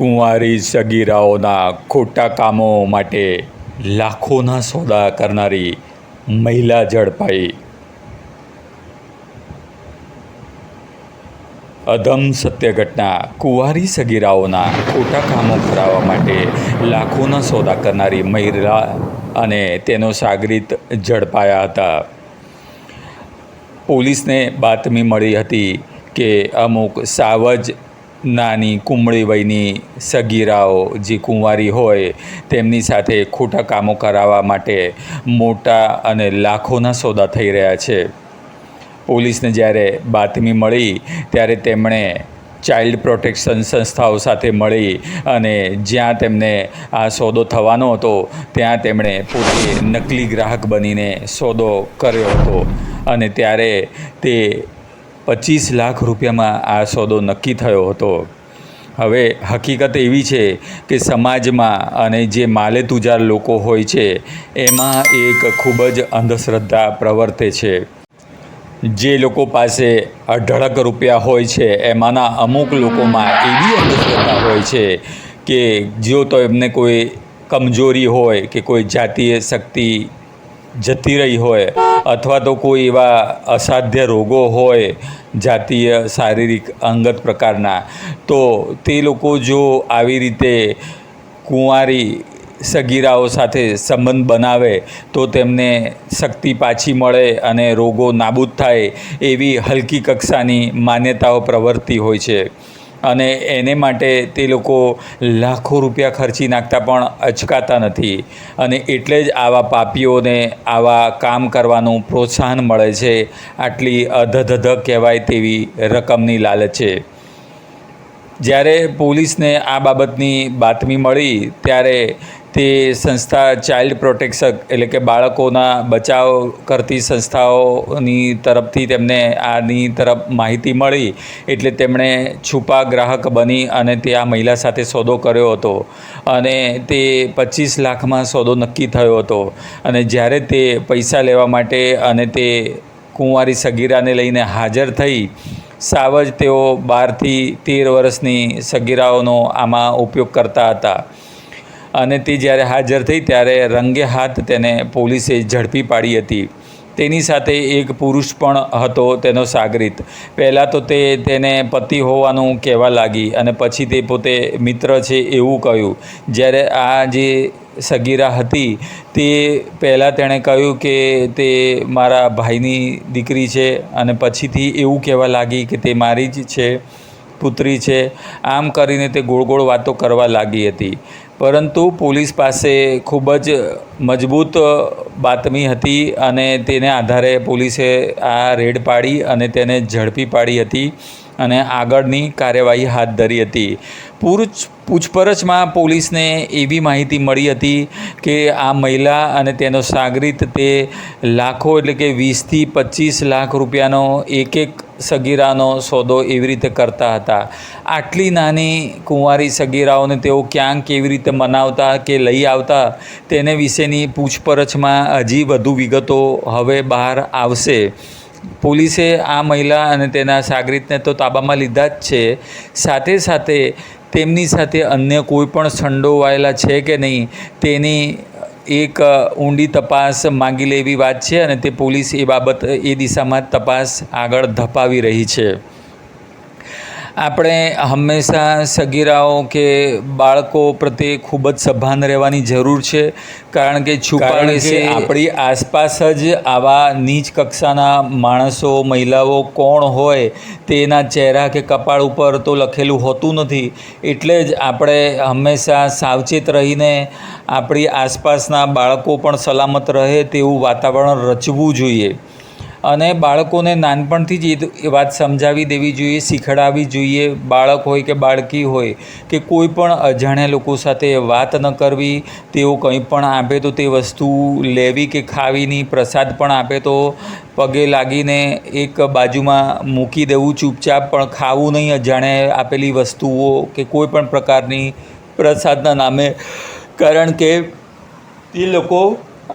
કુંવારી સગીરાઓના ખોટા કામો માટે લાખોના સોદા કરનારી મહિલા ઝડપાઈ. અધમ સત્ય ઘટના કુંવારી સગીરાઓના ખોટા કામો કરાવવા માટે લાખોના સોદા કરનારી મહિલા અને તેનો સાગરીત ઝડપાયા હતા. પોલીસને બાતમી મળી હતી કે અમુક સાવજ નાની કુમળી વયની સગીરાઓ જે કુંવારી હોય, તેમની સાથે ખોટા કામો કરાવવા માટે મોટા અને લાખોના સોદા થઈ રહ્યા છે. પોલીસને જ્યારે બાતમી મળી, ત્યારે તેમણે ચાઇલ્ડ પ્રોટેક્શન સંસ્થાઓ સાથે મળી અને જ્યાં તેમને આ સોદો થવાનો હતો, ત્યાં તેમણે પોતે નકલી ગ્રાહક બનીને સોદો કર્યો હતો અને ત્યારે તે પચીસ લાખ રૂપિયામાં આ સોદો નક્કી થયો હતો. હવે હકીકત એવી છે કે સમાજમાં અને જે માલે તુજાર લોકો હોય છે, એમાં એક ખૂબ જ અંધશ્રદ્ધા પ્રવર્તે છે. જે લોકો પાસે અઢળક રૂપિયા હોય છે, એમાંના અમુક લોકોમાં એવી અંધશ્રદ્ધા હોય છે કે જો તો એમને કોઈ કમજોરી હોય કે કોઈ જાતીય શક્તિ જતી રહી હોય અથવા તો કોઈ એવા અસાધ્ય રોગો હોય જાતીય, શારીરિક, અંગત પ્રકારના, તો તે લોકો જો આવી રીતે કુંવારી સગીરાઓ સાથે સંબંધ બનાવે, તો તેમને શક્તિ પાછી મળે અને રોગો નાબૂદ થાય એવી હલકી કક્ષાની માન્યતાઓ પ્રવર્તી હોય છે. અને એને માટે તે લોકો લાખો રૂપિયા ખર્ચી નાખતા પણ અચકાતા નથી. અને એટલે જ આવા પાપીઓને આવા કામ કરવાનું પ્રોત્સાહન મળે છે. આટલી અધધધ કહેવાય તેવી રકમની લાલચે જ્યારે પોલીસને આ બાબતની બાતમી મળી, ત્યારે તે સંસ્થા ચાઇલ્ડ પ્રોટેક્શન એટલે કે બાળકોના બચાવ કરતી સંસ્થાઓની તરફથી તેમને આની તરફ માહિતી મળી એટલે તેમણે છુપા ગ્રાહક બની અને તે આ મહિલા સાથે સોદો કર્યો હતો. અને તે પચીસ લાખમાં સોદો નક્કી થયો હતો. અને જ્યારે તે પૈસા લેવા માટે અને તે કુંવારી સગીરાને લઈને હાજર થઈ સાવ જ તેઓ બારથી તેર વર્ષની સગીરાઓનો આમાં ઉપયોગ કરતા હતા. અને તે જ્યારે હાજર થઈ ત્યારે રંગે હાથ તેને પોલીસે ઝડપી પાડી હતી. તેની સાથે એક પુરુષ પણ હતો તેનો સાગરીત. પહેલાં તો તે તેને પતિ હોવાનું કહેવા લાગી અને પછી તે પોતે મિત્ર છે એવું કહ્યું. જ્યારે આ જે સગીરા હતી તે પહેલાં તેણે કહ્યું કે તે મારા ભાઈની દીકરી છે અને પછીથી એવું કહેવા લાગી કે તે મારી જ છે, પુત્રી છે. આમ કરીને તે ગોળ ગોળ વાતો કરવા લાગી હતી. પરંતુ પોલીસ પાસે ખૂબ જ મજબૂત બાતમી હતી અને તેને આધારે પોલીસે આ રેડ પાડી અને તેને ઝડપી પાડી હતી અને આગળની કાર્યવાહી હાથ ધરી હતી. પૂછ પૂછપરછમાં પોલીસને એવી માહિતી મળી હતી કે આ મહિલા અને તેનો સાગરીત તે લાખો એટલે કે વીસથી પચીસ લાખ રૂપિયાનો એક એક સગીરાનો સોદો એવી રીતે કરતા હતા. આટલી નાની કુંવારી સગીરાઓને તેઓ ક્યાંક કેવી રીતે મનાવતા કે લઈ આવતા તેને વિશેની પૂછપરછમાં હજી વધુ વિગતો હવે બહાર આવશે. પોલીસે આ મહિલા અને તેના સાગરીતને તો તાબામાં લીધા જ છે. સાથે સાથે તેમની સાથે અન્ય કોઈ પણ સંડોવાયેલા છે કે નહીં તેની એક ઊંડી તપાસ માંગી લેવી વાત છે અને તે પોલીસ એ બાબત, એ દિશામાં તપાસ આગળ ધપાવી રહી છે. આપણે હંમેશા સગીરાઓ કે બાળકો પ્રત્યે ખૂબ જ સભાન રહેવાની જરૂર છે. કારણ કે છુપાવે છે આપણી આસપાસ જ આવા નીચ કક્ષાના માણસો મહિલાઓ કોણ હોય તેના ચહેરા કે કપાળ ઉપર તો લખેલું હોતું નથી. એટલે જ આપણે હંમેશા સાવચેત રહીને આપણી આસપાસના બાળકો પણ સલામત રહે તેવું વાતાવરણ રચવું જોઈએ. અને બાળકોને નાનપણથી જ એ વાત સમજાવી દેવી જોઈએ, શીખડાવવી જોઈએ. બાળક હોય કે બાળકી હોય કે કોઈ પણ અજાણ્યા લોકો સાથે વાત ન કરવી, તેઓ કંઈ પણ આપે તો તે વસ્તુ લેવી કે ખાવી નહીં, પ્રસાદ પણ આપે તો પગે લાગીને એક બાજુમાં મૂકી દેવું, ચૂપચાપ પણ ખાવું નહીં, અજાણ્યા આપેલી વસ્તુઓ કે કોઈ પણ પ્રકારની પ્રસાદના નામે. કારણ કે તે લોકો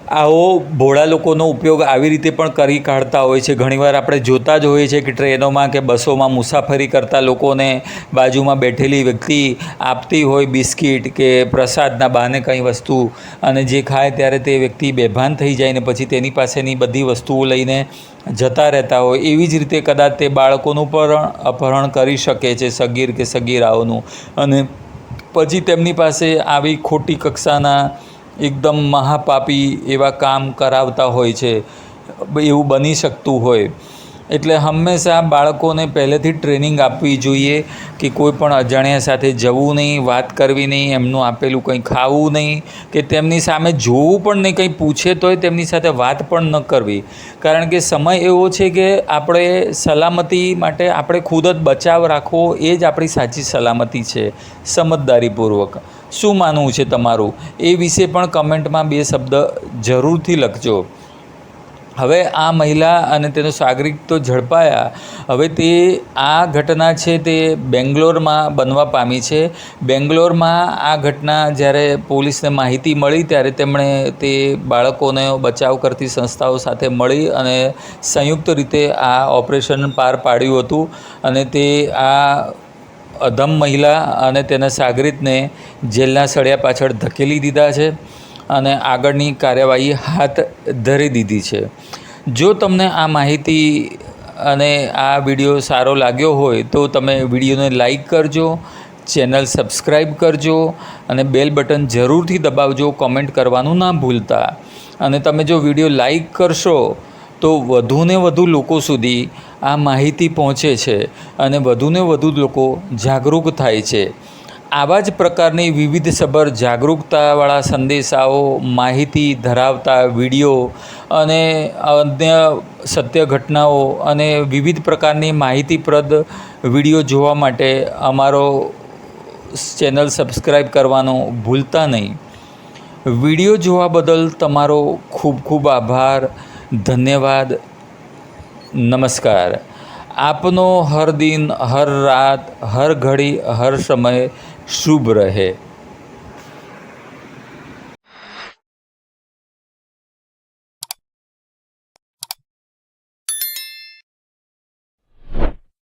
આવો ભોળા લોકોનો ઉપયોગ આવી રીતે પણ કરી કાઢતા હોય છે. ઘણીવાર આપણે જોતા જ હોઈએ છીએ કે ટ્રેનોમાં કે બસોમાં મુસાફરી કરતા લોકોને બાજુમાં બેઠેલી વ્યક્તિ આપતી હોય બિસ્કિટ કે પ્રસાદના બહાને કંઈ વસ્તુ અને જે ખાય ત્યારે તે વ્યક્તિ બેભાન થઈ જાય ને પછી તેની પાસેની બધી વસ્તુઓ લઈને જતા રહેતા હોય. એવી જ રીતે કદાચ તે બાળકોનું પણ અપહરણ કરી શકે છે, સગીર કે સગીરાઓનું. અને પછી તેમની પાસે આવી ખોટી કક્ષાના એકદમ મહાપાપી એવા કામ કરાવતા હોય છે, એવું બની શકતું હોય. એટલે હંમેશા બાળકોને પહેલેથી ટ્રેનિંગ આપવી જોઈએ કે કોઈ પણ અજાણ્યા સાથે જવું નહીં, વાત કરવી નહીં, એમનું આપેલું કંઈ ખાવું નહીં, કે તેમની સામે જોવું પણ નહીં, કંઈ પૂછે તોય તેમની સાથે વાત પણ ન કરવી. કારણ કે સમય એવો છે કે આપણે સલામતી માટે આપણે ખુદ જ બચાવ રાખવો એ જ આપણી સાચી સલામતી છે, સમજદારીપૂર્વક. શું માનવું છે તમારું? એ વિશે પણ કમેન્ટમાં બે શબ્દ જરૂરથી લખજો. હવે આ મહિલા અને તેનો સાગરિક તો ઝડપાયા. હવે તે આ ઘટના છે તે બેંગ્લોરમાં બનવા પામી છે. બેંગ્લોરમાં આ ઘટના જ્યારે પોલીસને માહિતી મળી ત્યારે તેમણે તે બાળકોને બચાવ કરતી સંસ્થાઓ સાથે મળી અને સંયુક્ત રીતે આ ઓપરેશન પાર પાડ્યું હતું. અને તે આ અધમ મહિલા અને તેના સાગરિતને જેલના સળિયા પાછળ ધકેલી દીધા છે અને આગળની કાર્યવાહી હાથ ધરી દીધી છે. જો તમને આ માહિતી અને આ વીડિયો સારો લાગ્યો હોય તો તમે વિડીયોને લાઈક કરજો, ચેનલ સબસ્ક્રાઈબ કરજો અને બેલ બટન જરૂરથી દબાવજો, કોમેન્ટ કરવાનું ના ભૂલતા. અને તમે જો વીડિયો લાઈક કરશો તો વધુને વધુ લોકો સુધી આ માહિતી પહોંચે છે અને વધુને વધુ લોકો જાગૃત થાય છે. આવા જ પ્રકારની વિવિધ સભર જાગૃતતાવાળા સંદેશાઓ, માહિતી ધરાવતા વીડિયો અને અન્ય સત્ય ઘટનાઓ અને વિવિધ પ્રકારની માહિતીપ્રદ વીડિયો જોવા માટે અમારો ચેનલ સબસ્ક્રાઈબ કરવાનું ભૂલતા નહીં. વીડિયો જોવા બદલ તમારો ખૂબ ખૂબ આભાર. ધન્યવાદ. નમસ્કાર. આપનો હર દિન હર રાત હર ઘડી હર સમય શુભ રહે.